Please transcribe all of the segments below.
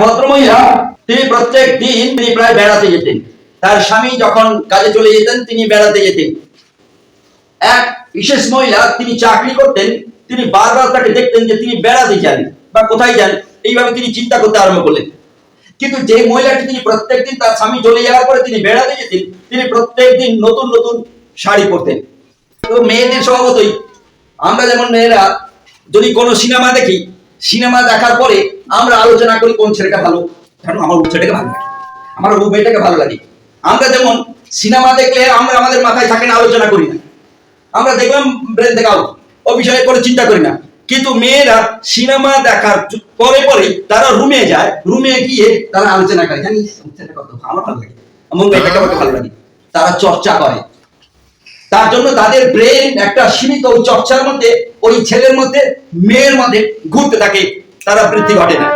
ভদ্রমহিলা, তিনি প্রত্যেক দিন তিনি প্রায় বেড়াতে যেতেন। তার স্বামী যখন কাজে চলে যেতেন, তিনি বেড়াতে যেতেন। এক বিশেষ মহিলা তিনি চাকরি করতেন, তিনি বারবার তাকে দেখতেন যে তিনি বেড়াতে যান বা কোথায় যান, এইভাবে তিনি চিন্তা করতে আরম্ভ করলেন। কিন্তু যে মহিলাটি তিনি প্রত্যেকদিন তার স্বামী চলে যাওয়ার পরে তিনি বেড়াতে যেতেন, তিনি প্রত্যেকদিন নতুন নতুন শাড়ি পরতেন। তো মেয়েদের স্বভাবতই, আমরা যেমন মেয়েরা যদি কোনো সিনেমা দেখি, সিনেমা দেখার পরে আমরা আলোচনা করি কোন ছেলেটা ভালো, কারণ আমার ওই ছেলেটাকে ভালো লাগে। আমার ওই মেয়েটাকে ভালো লাগে। আমরা যেমন সিনেমা দেখলে আমরা আমাদের মাথায় থাকে না, আলোচনা করি না। আমরা দেখলাম ব্রেন থেকে আউট ও বিষয়ে কোনো চিন্তা করি না। কিন্তু মেয়েরা সিনেমা দেখার পরে পরে তারা রুমে যায়, রুমে গিয়ে তারা আলোচনা করে, জানিস কত আমার ভালো লাগে। আমার মেয়েটাকে আমাকে ভালো লাগে। তারা চর্চা করে। তার জন্য তাদের ব্রেন একটা সীমিত চর্চার মধ্যে, ওই ছেলের মধ্যে, মেয়ের মধ্যে ঘুরতে থাকে। তারা বৃদ্ধি ঘটে না।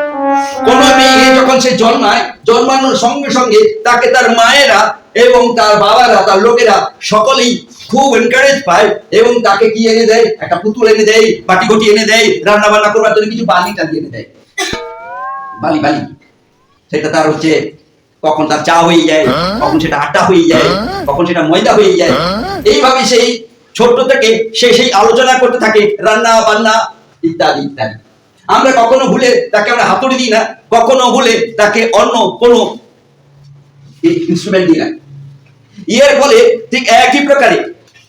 কোন মেয়ে যখন সে জন্মায়, জন্মানোর সঙ্গে সঙ্গে তাকে তার মায়েরা এবং তার বাবারা, তার লোকেরা সকলেই খুব এনকারেজ পায় এবং তাকে কি এনে দেয়? একটা পুতুল এনে দেয় বাটি ঘটি এনে দেয় রান্না বান্না করবার জন্য কিছু বালি টালি এনে দেয়। বালি বালি। সেটা তার হচ্ছে কখন তার চা হয়ে যায়, কখন সেটা আটা হয়ে যায়, কখন সেটা ময়দা হয়ে যায়। এইভাবে সেই ছোট্ট থেকে সে সেই আলোচনা করতে থাকে রান্না বান্না ইত্যাদি ইত্যাদি। আমরা কখনো ভুলে তাকে আমরা হাতুড়ি দিই না, কখনো ভুলে তাকে অন্য কোনো ইনস্ট্রুমেন্ট দিই না। ইয়ের ফলে ঠিক একই প্রকারে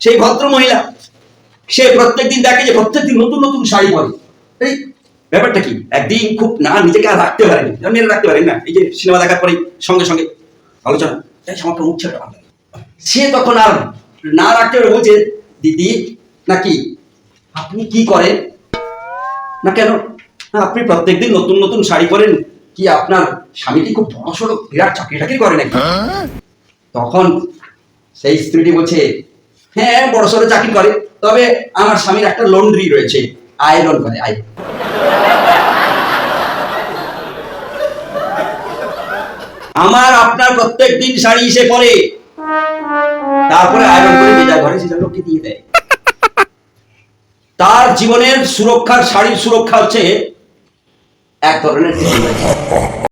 সেই ভদ্র মহিলা, সে প্রত্যেকদিন দেখে যে প্রত্যেকদিন নতুন নতুন শাড়ি পরে। এই ব্যাপারটা কি? একদিন খুব না, নিজেকে আর রাখতে পারেনি। মেয়েরা রাখতে পারেন না, এই যে সিনেমা দেখার পরে সঙ্গে সঙ্গে আলোচনা। তাই ভালো লাগে সে তখন আর না রাখতে পারে, বলছে, দিদি, নাকি আপনি কি করেন? না কেন? না আপনি প্রত্যেকদিন নতুন নতুন শাড়ি পরেন। কি আপনার স্বামী কি খুব বড় সড়ো বিরাট চাকরি টাকরি করে নাকি? তখন সেই স্ত্রীটি বলছে হ্যাঁ বড় সড়ো চাকরি করে তবে আমার স্বামীর একটা লন্ড্রি রয়েছে আয়রন করে আয়রন আমার আপনার প্রত্যেক দিন শাড়ি এসে পরে। তারপরে আয়রন করে ভেজা ঘরে সেটা লোককে দিয়ে দেয়। তার জীবনের সুরক্ষার শাড়ির সুরক্ষা হচ্ছে এক ধরনের